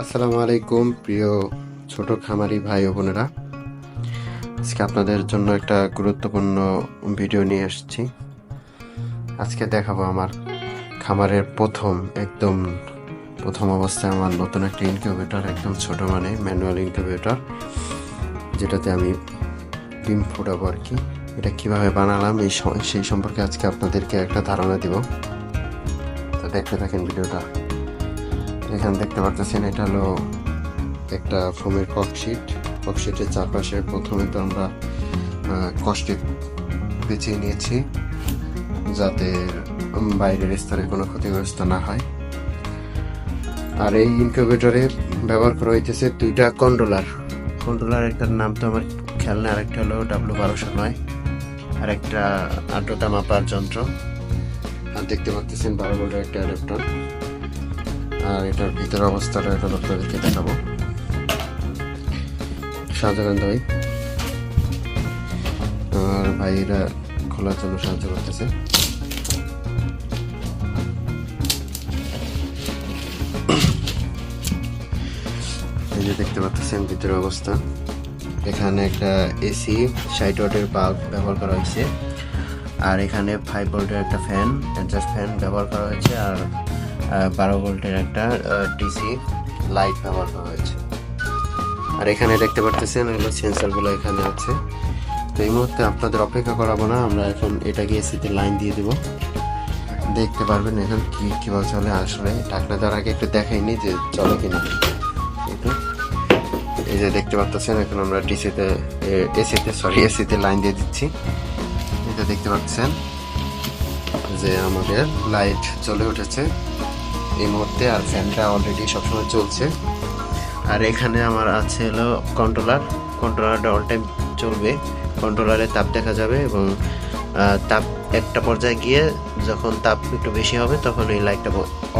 আসসালামু আলাইকুম প্রিয় ছোট খামারি ভাই ও বোনেরা। আজকে আপনাদের জন্য একটা গুরুত্বপূর্ণ ভিডিও নিয়ে এসেছি। আজকে দেখাবো আমার খামারের প্রথম, একদম প্রথম অবস্থায় আমার নতুন একটা ইনকিউবেটর, একদম ছোট মানে ম্যানুয়াল ইনকিউবেটর, যেটাতে আমি ডিম ফোটাবো আর কি। এটা কীভাবে বানালাম, এই সেই সম্পর্কে আজকে আপনাদেরকে একটা ধারণা দিব। তো দেখতে থাকেন ভিডিওটা। এখানে দেখতে পাচ্ছেন এটা হলো একটা ফোমের ককশিট ককশিটের চারপাশে প্রথমে তো আমরা কষ্টে বেছিয়ে নিয়েছি, যাতে বাইরের স্তরে কোনো ক্ষতিগ্রস্ত না হয়। আর এই ইনকিউবেটরে ব্যবহার করা হইতেছে দুইটা কন্ট্রোলার কন্ট্রোলার একটার নাম তো আমার খেয়াল নেই, আরেকটা হলো ডাব্লু বারোশো নয় আর একটা আর্দ্রতা মাপার যন্ত্র। আর দেখতে পাচ্ছেন বারো ভোল্টের একটা অ্যাডাপ্টার আর এটার ভিতরের অবস্থাটা এখন আপনাদেরকে দেখাবো। শাহজাহান ভাই। আর ভাইরা খোলার জন্য সাহায্য করতেছে। এই যে দেখতে পাচ্ছেন ভিতরের অবস্থা। এখানে একটা এসি ষাট ওয়াটের বাল্ব ব্যবহার করা হয়েছে। আর এখানে ফাইভ ভোল্টের একটা ফ্যান অ্যাডজাস্ট ফ্যান ব্যবহার করা হয়েছে। আর বারো ভোল্টের একটা ডিসি লাইট ব্যবহার করা হয়েছে। আর এখানে দেখতে পারতেছেন, এগুলো সেন্সারগুলো এখানে আছে। তো এই মুহূর্তে আপনাদের অপেক্ষা করাবো না, আমরা এখন এটাকে এসিতে লাইন দিয়ে দেবো। দেখতে পারবেন এখন কি, কীভাবে চলে। আসলে ঢাকনা দেওয়ার আগে একটু দেখাইনি যে চলে কিনা। একটু। এই যে দেখতে পাচ্ছেন এখন আমরা ডিসিতে এসিতে সরি এসিতে লাইন দিয়ে দিচ্ছি। এটা দেখতে পাচ্ছেন যে আমাদের লাইট জ্বলে উঠেছে। এই মুহূর্তে আর ফ্যানটা অলরেডি সবসময় চলছে। আর এখানে আমার আছে হলো কন্ট্রোলার কন্ট্রোলারটা অল টাইম চলবে। কন্ট্রোলারে তাপ দেখা যাবে এবং তাপ একটা পর্যায়ে গিয়ে যখন তাপ একটু বেশি হবে তখন এই লাইটটা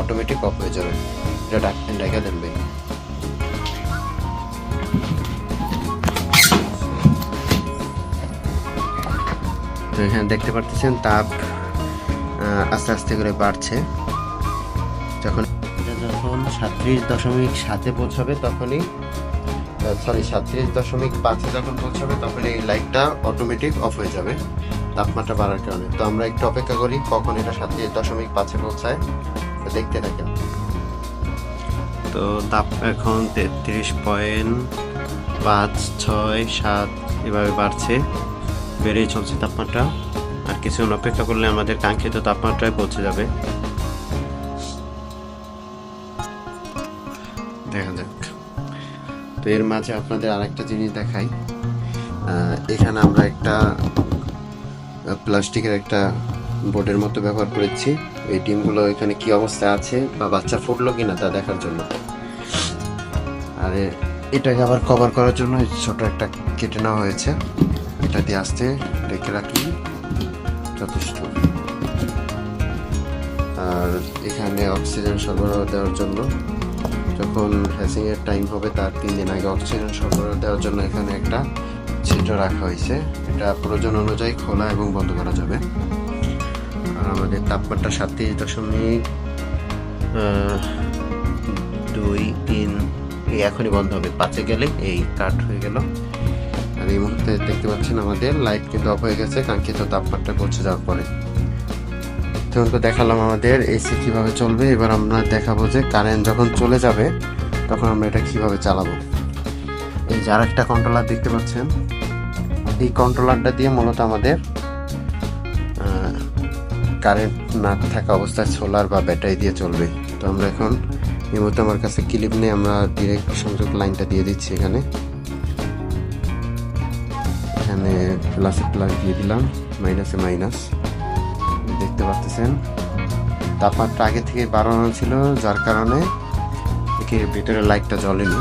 অটোমেটিক অফ হয়ে যাবে। এটা ডাক ডাকা দেবে তো এখানে দেখতে পারতেছেন তাপ আস্তে আস্তে করে বাড়ছে। যখন যখন সাতত্রিশ দশমিক সাতে পৌঁছাবে তখনই সরি সাতত্রিশ দশমিক পাঁচে যখন পৌঁছাবে তখন এই লাইটটা অটোমেটিক অফ হয়ে যাবে, তাপমাত্রা বাড়ার কারণে। তো আমরা একটু অপেক্ষা করি কখন এটা সাতত্রিশ দশমিক পাঁচে পৌঁছায় দেখতে থাকেন তো তাপ এখন তেত্রিশ পয়েন্ট পাঁচ ছয় সাত এভাবে বাড়ছে, বেড়েই চলছে তাপমাত্রা। আর কিছুক্ষণ অপেক্ষা করলে আমাদের কাঙ্ক্ষিত তাপমাত্রায় পৌঁছে যাবে। দেখা যাক। তো এর মাঝে আপনাদের আরেকটা জিনিস দেখাই। এখানে আমরা একটা প্লাস্টিকের একটা বোর্ডের মতো ব্যবহার করেছি। এই ডিমগুলো এখানে কি অবস্থায় আছে বা বাচ্চা ফুটলো কিনা তা দেখার জন্য। আর, এটাকে আবার কভার করার জন্য ছোট একটা কেটে নেওয়া হয়েছে। এটা দিয়ে আসতে রেখে রাখি। যথেষ্ট। আর এখানে অক্সিজেন সরবরাহ দেওয়ার জন্য যখন হ্যাসিং এর টাইম হবে, তার তিন দিন আগে অক্সিজেন সরবরাহ দেওয়ার জন্য এখানে একটা ছিদ্র রাখা হয়েছে। এটা প্রয়োজন অনুযায়ী খোলা এবং বন্ধ করা যাবে। আর আমাদের তাপমাত্রা সাতত্রিশ দশমিক দুই, তিন, এই এখনই বন্ধ হবে। পাঁচে গেলে এই কাট হয়ে গেল। আর এই মুহূর্তে দেখতে পাচ্ছেন আমাদের লাইট কিন্তু অফ হয়ে গেছে, কাঙ্ক্ষিত তাপমাত্রা পৌঁছে যাওয়ার পরে। তখন তো দেখালাম আমাদের এসি কীভাবে চলবে। এবার আমরা দেখাবো যে কারেন্ট যখন চলে যাবে, তখন আমরা এটা কীভাবে চালাবো। এই যে আরেকটা কন্ট্রোলার দেখতে পাচ্ছেন। এই কন্ট্রোলারটা দিয়ে মূলত আমাদের কারেন্ট না থাকা অবস্থায় সোলার বা ব্যাটারি দিয়ে চলবে। তো আমরা এখন এই মুহূর্তে আমার কাছে ক্লিপ নিয়ে আমরা ডিরেক্ট সংযোগ লাইনটা দিয়ে দিচ্ছি এখানে। এখানে প্লাসে প্লাস দিয়ে দিলাম মাইনাসে মাইনাস দেখতে পাচ্ছেন তাপমাত্রা আগে থেকে বাড়ানো ছিল, যার কারণে একে ভিতরে লাইটটা জ্বলেনি।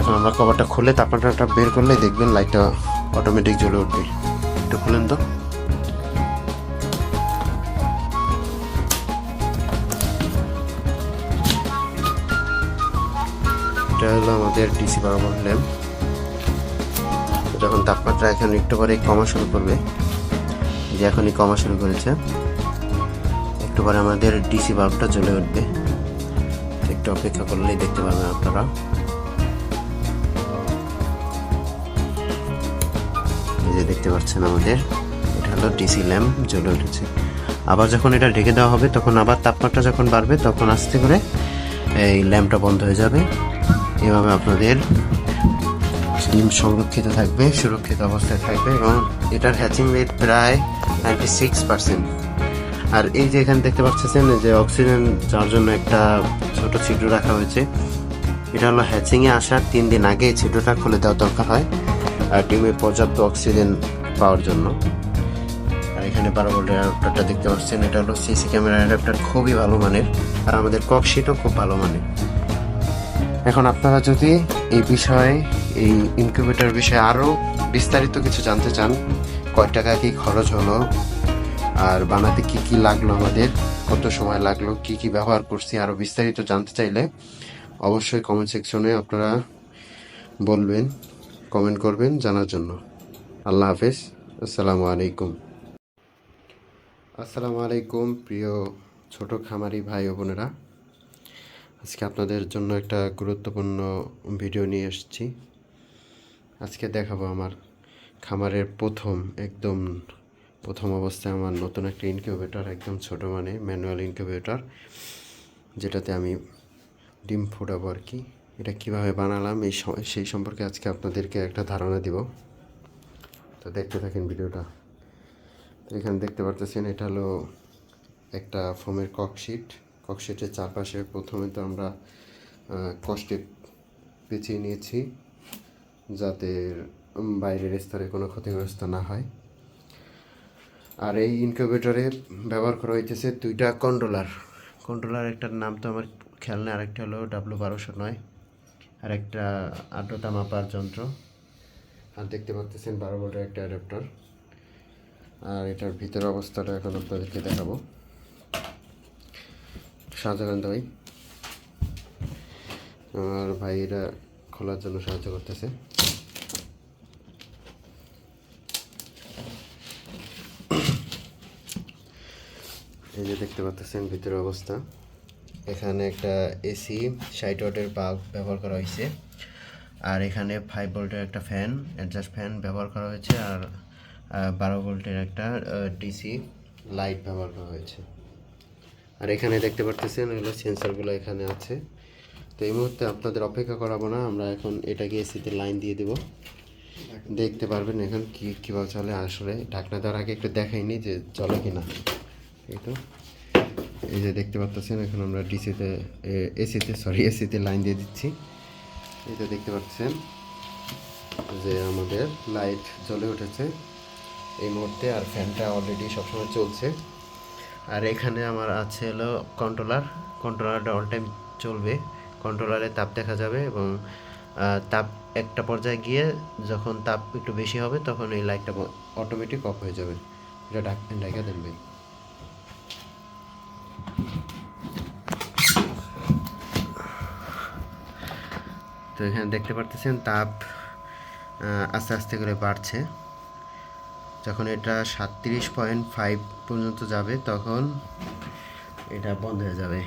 এখন আমরা কভারটা খুলে তাপমাত্রাটা বের করলে দেখবেন লাইটটা অটোমেটিক জ্বলে উঠবে। একটু খুলেন তো। এটা হলো আমাদের ডিসি বারো ল্যাম্প যখন তাপমাত্রা এখন একটু পরে কমা শুরু করবে যে এখনই কমা শুরু করেছে। একটু পরে আমাদের ডিসি বাল্বটা জ্বলে উঠবে। একটু অপেক্ষা করলেই দেখতে পাবেন আপনারা। যে দেখতে পাচ্ছেন আমাদের, এটা হলো ডিসি ল্যাম্প জ্বলে উঠেছে। আবার যখন এটা ঢেকে দেওয়া হবে, তখন আবার তাপমাত্রা যখন বাড়বে, তখন আস্তে করে এই ল্যাম্পটা বন্ধ হয়ে যাবে। এভাবে আপনাদের ডিম সংরক্ষিত থাকবে, সুরক্ষিত অবস্থায় থাকবে এবং এটার হ্যাচিং রেট প্রায় নাইনটি সিক্স পার্সেন্ট আর এই যে এখানে দেখতে পাচ্ছেন যে অক্সিজেন যার জন্য একটা ছোট ছিদ্র রাখা হয়েছে, এটা হলো হ্যাচিংয়ে আসার তিন দিন আগে ছিদ্রটা খুলে দেওয়া দরকার হয়, আর ডিমে পর্যাপ্ত অক্সিজেন পাওয়ার জন্য। আর এখানে বারো ভোল্টের অ্যাডাপ্টারটা দেখতে পাচ্ছেন, এটা হলো সিসি ক্যামেরা অ্যাডাপ্টার খুবই ভালো মানের, আর আমাদের ককশিটও খুব ভালো মানের। এখন আপনারা যদি এই বিষয়ে এই ইনকিউবেটর বিষয়ে আরও বিস্তারিত কিছু জানতে চান, কয় টাকা কি খরচ হলো, আর বানাতে কি কি লাগল আমাদের, কত সময় লাগল, কি কি ব্যবহার করছি আরও বিস্তারিত জানতে চাইলে অবশ্যই কমেন্ট সেকশনে আপনারা বলবেন কমেন্ট করবেন জানার জন্য। আল্লাহ হাফেজ, আসসালামু আলাইকুম। আসসালামু আলাইকুম, প্রিয় ছোট খামারি ভাই ও বোনেরা। আজকে আপনাদের জন্য একটা গুরুত্বপূর্ণ ভিডিও নিয়ে এসেছি। আজকে দেখাবো আমার খামারের প্রথম, একদম প্রথম অবস্থায় আমার নতুন একটা ইনকিউবেটর একদম ছোট মানে ম্যানুয়াল ইনকিউবেটর যেটাতে আমি ডিম ফোটাবো আর কি। এটা কীভাবে বানালাম, এই সেই সম্পর্কে আজকে আপনাদেরকে একটা ধারণা দিব। তো দেখতে থাকেন ভিডিওটা। তো এখানে দেখতে পারতেছেন, এটা হলো একটা ফোমের ককশিট ককশিটের চারপাশে প্রথমে তো আমরা কষ্টে পেঁচিয়ে নিয়েছি। যাতে বাইরের স্তরে কোনো ক্ষতিগ্রস্ত না হয়। আর এই ইনকিউবেটরে ব্যবহার করা হইতেছে দুইটা কন্ট্রোলার কন্ট্রোলার একটার নাম তো আমার খেয়াল নেই, আরেকটা হলো ডাব্লু বারোশো নয় আর একটা আর্দ্রতা মাপার যন্ত্র। আর দেখতে পাচ্ছেন বারো ভোল্টের একটা অ্যাডাপ্টার আর এটার ভিতরের অবস্থাটা এখন আপনাদেরকে দেখাবো। শাহজাহান ভাই। আমার ভাইরা খোলার জন্য সাহায্য করতেছে। এই যে দেখতে পাচ্ছেন ভিতরের অবস্থা। এখানে একটা এসি ষাট ওয়াটের বাল্ব ব্যবহার করা হয়েছে। আর এখানে ফাইভ ভোল্টের একটা ফ্যান অ্যাডজাস্ট ফ্যান ব্যবহার করা হয়েছে। আর বারো ভোল্টের একটা ডিসি লাইট ব্যবহার করা হয়েছে। আর এখানে দেখতে পারতেছেন এগুলো সেন্সারগুলো এখানে আছে। তো এই মুহূর্তে আপনাদের অপেক্ষা করাবো না, আমরা এখন এটাকে এসিতে লাইন দিয়ে দেব। দেখতে পারবেন এখন কি, কীভাবে চলে আসলে। ঢাকনা দেওয়ার আগে একটু দেখাইনি যে চলে কি না এই এই যে দেখতে পাচ্ছেন এখন আমরা ডিসিতে এসিতে সরি এসিতে লাইন দিয়ে দিচ্ছি। তো দেখতে পাচ্ছেন যে আমাদের লাইট জ্বলে উঠেছে। এই মুহূর্তে আর ফ্যানটা অলরেডি সবসময় চলছে। আর এখানে আমার আছে হলো কন্ট্রোলার কন্ট্রোলারটা অল টাইম চলবে। কন্ট্রোলারে তাপ দেখা যাবে এবং তাপ একটা পর্যায়ে গিয়ে যখন তাপ একটু বেশি হবে তখন এই লাইটটা অটোমেটিক অফ হয়ে যাবে। এটা ডাক ডাকা দেন তো এখানে দেখতে পারতেছেন তাপ আস্তে আস্তে করে বাড়ছে। যখন এটা সাতত্রিশ পয়েন্ট ফাইভ পর্যন্ত যাবে, তখন এটা বন্ধ হয়ে যাবে।